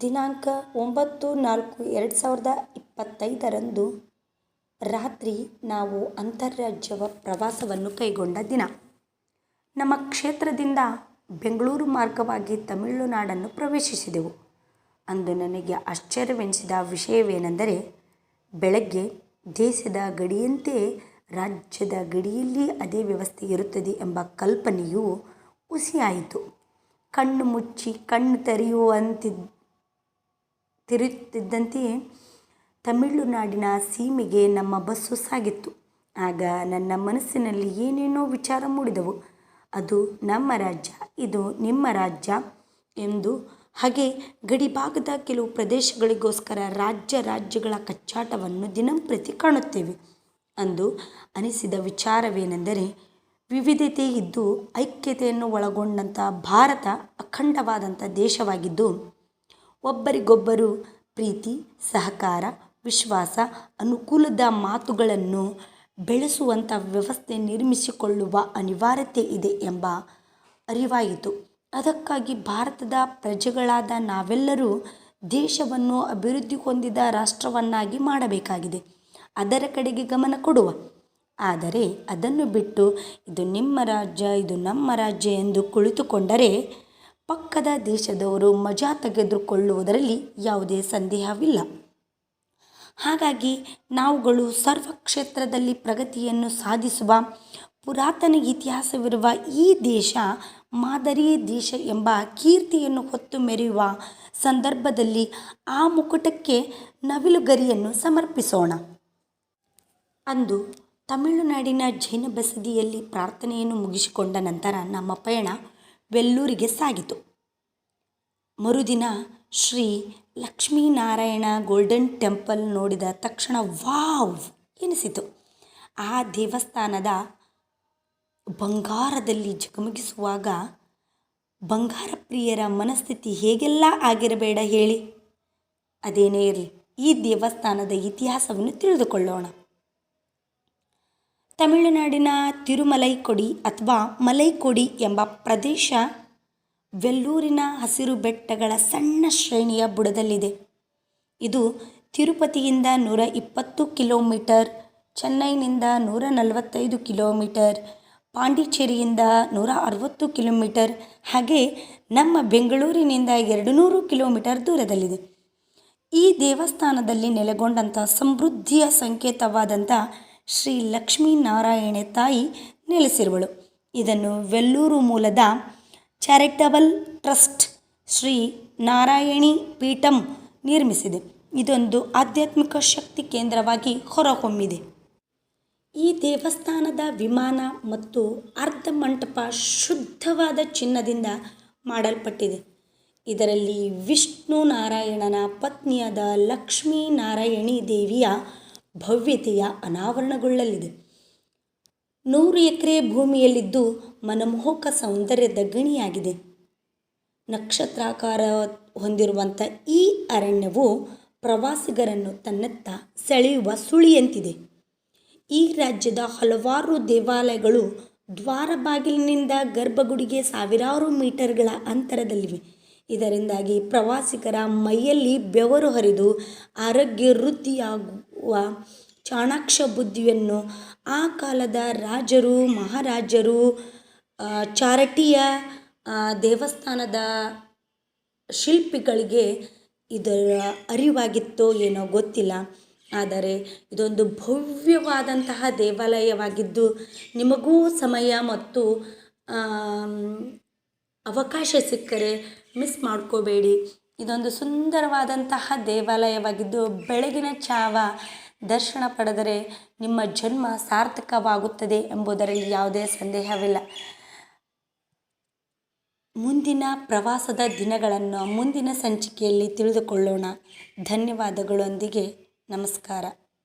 ದಿನಾಂಕ ಒಂಬತ್ತು ನಾಲ್ಕು ಎರಡು ಸಾವಿರದ ಇಪ್ಪತ್ತೈದರಂದು ರಾತ್ರಿ ನಾವು ಅಂತಾರಾಜ್ಯ ಪ್ರವಾಸವನ್ನು ಕೈಗೊಂಡ ದಿನ. ನಮ್ಮ ಕ್ಷೇತ್ರದಿಂದ ಬೆಂಗಳೂರು ಮಾರ್ಗವಾಗಿ ತಮಿಳುನಾಡನ್ನು ಪ್ರವೇಶಿಸಿದೆವು. ಅಂದು ನನಗೆ ಆಶ್ಚರ್ಯವೆನಿಸಿದ ವಿಷಯವೇನೆಂದರೆ, ಬೆಳಗ್ಗೆ ದೇಶದ ಗಡಿಯಂತೆ ರಾಜ್ಯದ ಗಡಿಯಲ್ಲಿ ಅದೇ ವ್ಯವಸ್ಥೆ ಇರುತ್ತದೆ ಎಂಬ ಕಲ್ಪನೆಯು ಹುಸಿಯಾಯಿತು. ಕಣ್ಣು ಮುಚ್ಚಿ ಕಣ್ಣು ತೆರೆಯುವಂತಿದ್ದ ತಿರುತ್ತಿದ್ದಂತೆಯೇ ತಮಿಳುನಾಡಿನ ಸೀಮೆಗೆ ನಮ್ಮ ಬಸ್ಸು ಸಾಗಿತ್ತು. ಆಗ ನನ್ನ ಮನಸ್ಸಿನಲ್ಲಿ ಏನೇನೋ ವಿಚಾರ ಮೂಡಿದವು. ಅದು, ನಮ್ಮ ರಾಜ್ಯ, ಇದು ನಿಮ್ಮ ರಾಜ್ಯ ಎಂದು ಹಾಗೆ ಗಡಿಭಾಗದ ಕೆಲವು ಪ್ರದೇಶಗಳಿಗೋಸ್ಕರ ರಾಜ್ಯ ರಾಜ್ಯಗಳ ಕಚ್ಚಾಟವನ್ನು ದಿನಂಪ್ರತಿ ಕಾಣುತ್ತೇವೆ ಅಂದು ಅನಿಸಿದ ವಿಚಾರವೇನೆಂದರೆ, ವಿವಿಧತೆ ಇದ್ದು ಐಕ್ಯತೆಯನ್ನು ಒಳಗೊಂಡಂಥ ಭಾರತ ಅಖಂಡವಾದಂಥ ದೇಶವಾಗಿದ್ದು ಒಬ್ಬರಿಗೊಬ್ಬರು ಪ್ರೀತಿ, ಸಹಕಾರ, ವಿಶ್ವಾಸ, ಅನುಕೂಲದ ಮಾತುಗಳನ್ನು ಬೆಳೆಸುವಂಥ ವ್ಯವಸ್ಥೆ ನಿರ್ಮಿಸಿಕೊಳ್ಳುವ ಅನಿವಾರ್ಯತೆ ಇದೆ ಎಂಬ ಅರಿವಾಯಿತು. ಅದಕ್ಕಾಗಿ ಭಾರತದ ಪ್ರಜೆಗಳಾದ ನಾವೆಲ್ಲರೂ ದೇಶವನ್ನು ಅಭಿವೃದ್ಧಿ ಹೊಂದಿದ ರಾಷ್ಟ್ರವನ್ನಾಗಿ ಮಾಡಬೇಕಾಗಿದೆ. ಅದರ ಕಡೆಗೆ ಗಮನ ಕೊಡುವ. ಆದರೆ ಅದನ್ನು ಬಿಟ್ಟು ಇದು ನಿಮ್ಮ ರಾಜ್ಯ, ಇದು ನಮ್ಮ ರಾಜ್ಯ ಎಂದು ಕುಳಿತುಕೊಂಡರೆ ಪಕ್ಕದ ದೇಶದವರು ಮಜಾ ತೆಗೆದುಕೊಳ್ಳುವುದರಲ್ಲಿ ಯಾವುದೇ ಸಂದೇಹವಿಲ್ಲ. ಹಾಗಾಗಿ ನಾವುಗಳು ಸರ್ವ ಕ್ಷೇತ್ರದಲ್ಲಿ ಪ್ರಗತಿಯನ್ನು ಸಾಧಿಸುವ ಪುರಾತನ ಇತಿಹಾಸವಿರುವ ಈ ದೇಶ ಮಾದರಿ ದೇಶ ಎಂಬ ಕೀರ್ತಿಯನ್ನು ಹೊತ್ತು ಮೆರೆಯುವ ಸಂದರ್ಭದಲ್ಲಿ ಆ ಮುಕುಟಕ್ಕೆ ನವಿಲುಗರಿಯನ್ನು ಸಮರ್ಪಿಸೋಣ. ಅಂದು ತಮಿಳುನಾಡಿನ ಜೈನ ಬಸದಿಯಲ್ಲಿ ಪ್ರಾರ್ಥನೆಯನ್ನು ಮುಗಿಸಿಕೊಂಡ ನಂತರ ನಮ್ಮ ಪಯಣ ವೆಲ್ಲೂರಿಗೆ ಸಾಗಿತು. ಮರುದಿನ ಶ್ರೀ ಲಕ್ಷ್ಮೀನಾರಾಯಣ ಗೋಲ್ಡನ್ ಟೆಂಪಲ್ ನೋಡಿದ ತಕ್ಷಣ ವಾವ್ ಎನಿಸಿತು. ಆ ದೇವಸ್ಥಾನದ ಬಂಗಾರದಲ್ಲಿ ಜಗಮಗಿಸುವಾಗ ಬಂಗಾರ ಪ್ರಿಯರ ಮನಸ್ಥಿತಿ ಹೇಗೆಲ್ಲ ಆಗಿರಬೇಡ ಹೇಳಿ. ಅದೇನೇ ಇರಲಿ, ಈ ದೇವಸ್ಥಾನದ ಇತಿಹಾಸವನ್ನು ತಿಳಿದುಕೊಳ್ಳೋಣ. ತಮಿಳುನಾಡಿನ ತಿರುಮಲೈಕೊಡಿ ಅಥವಾ ಮಲೈಕೊಡಿ ಎಂಬ ಪ್ರದೇಶ ವೆಲ್ಲೂರಿನ ಹಸಿರು ಬೆಟ್ಟಗಳ ಸಣ್ಣ ಶ್ರೇಣಿಯ ಬುಡದಲ್ಲಿದೆ. ಇದು ತಿರುಪತಿಯಿಂದ ನೂರ ಇಪ್ಪತ್ತು ಕಿಲೋಮೀಟರ್, ಚೆನ್ನೈನಿಂದ ನೂರ ನಲವತ್ತೈದು ಕಿಲೋಮೀಟರ್, ಪಾಂಡಿಚೇರಿಯಿಂದ ನೂರ ಅರವತ್ತು ಕಿಲೋಮೀಟರ್, ಹಾಗೆ ನಮ್ಮ ಬೆಂಗಳೂರಿನಿಂದ ಎರಡು ನೂರು ಕಿಲೋಮೀಟರ್ ದೂರದಲ್ಲಿದೆ. ಈ ದೇವಸ್ಥಾನದಲ್ಲಿ ನೆಲೆಗೊಂಡಂಥ ಸಮೃದ್ಧಿಯ ಸಂಕೇತವಾದಂಥ ಶ್ರೀ ಲಕ್ಷ್ಮೀನಾರಾಯಣ ತಾಯಿ ನೆಲೆಸಿರುವಳು. ಇದನ್ನು ವೆಲ್ಲೂರು ಮೂಲದ ಚಾರಿಟಬಲ್ ಟ್ರಸ್ಟ್ ಶ್ರೀ ನಾರಾಯಣಿ ಪೀಠಂ ನಿರ್ಮಿಸಿದೆ. ಇದೊಂದು ಆಧ್ಯಾತ್ಮಿಕ ಶಕ್ತಿ ಕೇಂದ್ರವಾಗಿ ಹೊರಹೊಮ್ಮಿದೆ. ಈ ದೇವಸ್ಥಾನದ ವಿಮಾನ ಮತ್ತು ಅರ್ಧ ಮಂಟಪ ಶುದ್ಧವಾದ ಚಿನ್ನದಿಂದ ಮಾಡಲ್ಪಟ್ಟಿದೆ. ಇದರಲ್ಲಿ ವಿಷ್ಣು ನಾರಾಯಣನ ಪತ್ನಿಯಾದ ಲಕ್ಷ್ಮೀ ನಾರಾಯಣಿ ದೇವಿಯ ಭವ್ಯತೆಯ ಅನಾವರಣಗೊಳ್ಳಲಿದೆ. ನೂರು ಎಕರೆ ಭೂಮಿಯಲ್ಲಿದ್ದು ಮನಮೋಹಕ ಸೌಂದರ್ಯದ ಗಣಿಯಾಗಿದೆ. ನಕ್ಷತ್ರಾಕಾರ ಹೊಂದಿರುವಂಥ ಈ ಅರಣ್ಯವು ಪ್ರವಾಸಿಗರನ್ನು ತನ್ನತ್ತ ಸೆಳೆಯುವ ಸುಳಿಯಂತಿದೆ. ಈ ರಾಜ್ಯದ ಹಲವಾರು ದೇವಾಲಯಗಳು ದ್ವಾರ ಬಾಗಿಲಿನಿಂದ ಗರ್ಭಗುಡಿಗೆ ಸಾವಿರಾರು ಮೀಟರ್ಗಳ ಅಂತರದಲ್ಲಿವೆ. ಇದರಿಂದಾಗಿ ಪ್ರವಾಸಿಗರ ಮೈಯಲ್ಲಿ ಬೆವರು ಹರಿದು ಆರೋಗ್ಯ ವೃದ್ಧಿಯಾಗುವ ಚಾಣಾಕ್ಷ ಬುದ್ಧಿಯನ್ನು ಆ ಕಾಲದ ರಾಜರು, ಮಹಾರಾಜರು ಚಾರಟಿಯ ದೇವಸ್ಥಾನದ ಶಿಲ್ಪಿಗಳಿಗೆ ಇದರ ಅರಿವಾಗಿತ್ತೋ ಏನೋ ಗೊತ್ತಿಲ್ಲ. ಆದರೆ ಇದೊಂದು ಭವ್ಯವಾದಂತಹ ದೇವಾಲಯವಾಗಿದ್ದು ನಿಮಗೂ ಸಮಯ ಮತ್ತು ಅವಕಾಶ ಸಿಕ್ಕರೆ ಮಿಸ್ ಮಾಡ್ಕೋಬೇಡಿ. ಇದೊಂದು ಸುಂದರವಾದಂತಹ ದೇವಾಲಯವಾಗಿದ್ದು, ಬೆಳಗಿನ ಚಾವ ದರ್ಶನ ಪಡೆದರೆ ನಿಮ್ಮ ಜನ್ಮ ಸಾರ್ಥಕವಾಗುತ್ತದೆ ಎಂಬುದರಲ್ಲಿ ಯಾವುದೇ ಸಂದೇಹವಿಲ್ಲ. ಮುಂದಿನ ಪ್ರವಾಸದ ದಿನಗಳನ್ನು ಮುಂದಿನ ಸಂಚಿಕೆಯಲ್ಲಿ ತಿಳಿದುಕೊಳ್ಳೋಣ. ಧನ್ಯವಾದಗಳೊಂದಿಗೆ ನಮಸ್ಕಾರ.